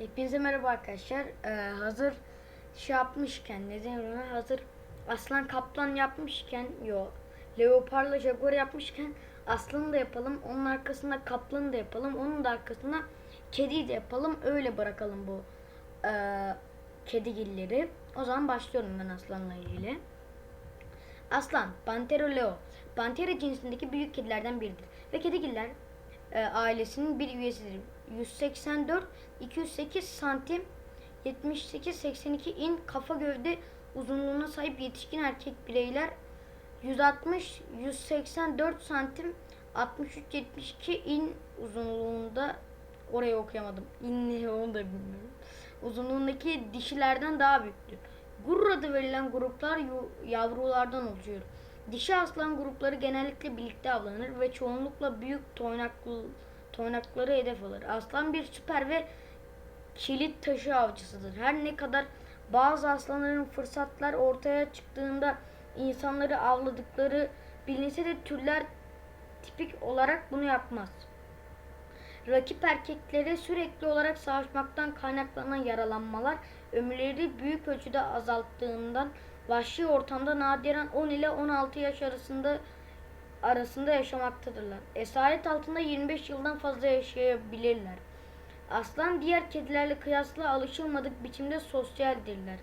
Hepinize merhaba arkadaşlar. Ee, hazır şey yapmışken, ne denir? Hazır aslan kaplan yapmışken, yo leoparla jaguar yapmışken aslanı da yapalım. Onun arkasına kaplanı da yapalım. Onun da arkasına kediyi de yapalım. Öyle bırakalım bu ee, kedigilleri. O zaman başlıyorum ben aslanla ilgili. Aslan, Pantera leo. Pantera cinsindeki büyük kedilerden biridir. Ve kedigiller e, ailesinin bir üyesidir. 184 208 santim 78 82 in kafa gövde uzunluğuna sahip yetişkin erkek bireyler 160 184 santim 63 72 in uzunluğunda orayı okuyamadım. İn onu da bilmiyorum. Uzunluğundaki dişilerden daha büyüktür. Gurur adı verilen gruplar yavrulardan oluşuyor. Dişi aslan grupları genellikle birlikte avlanır ve çoğunlukla büyük toynaklı, toynakları hedef alır. Aslan bir süper ve kilit taşı avcısıdır. Her ne kadar bazı aslanların fırsatlar ortaya çıktığında insanları avladıkları bilinse de türler tipik olarak bunu yapmaz. Rakip erkeklere sürekli olarak savaşmaktan kaynaklanan yaralanmalar ömürleri büyük ölçüde azalttığından vahşi ortamda nadiren 10 ile 16 yaş arasında arasında yaşamaktadırlar. Esaret altında 25 yıldan fazla yaşayabilirler. Aslan diğer kedilerle kıyasla alışılmadık biçimde sosyaldirler.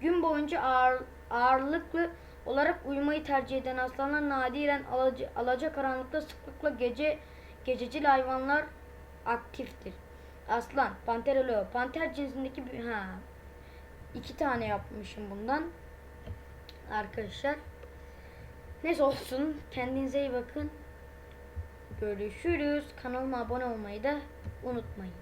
Gün boyunca ağır, ağırlıklı olarak uyumayı tercih eden aslanlar nadiren alaca, alacakaranlıkta sıklıkla gece gececil hayvanlar aktiftir. Aslan, panter leo, panter cinsindeki bir ha iki tane yapmışım bundan. Arkadaşlar. Neyse olsun. Kendinize iyi bakın. Görüşürüz. Kanalıma abone olmayı da unutmayın.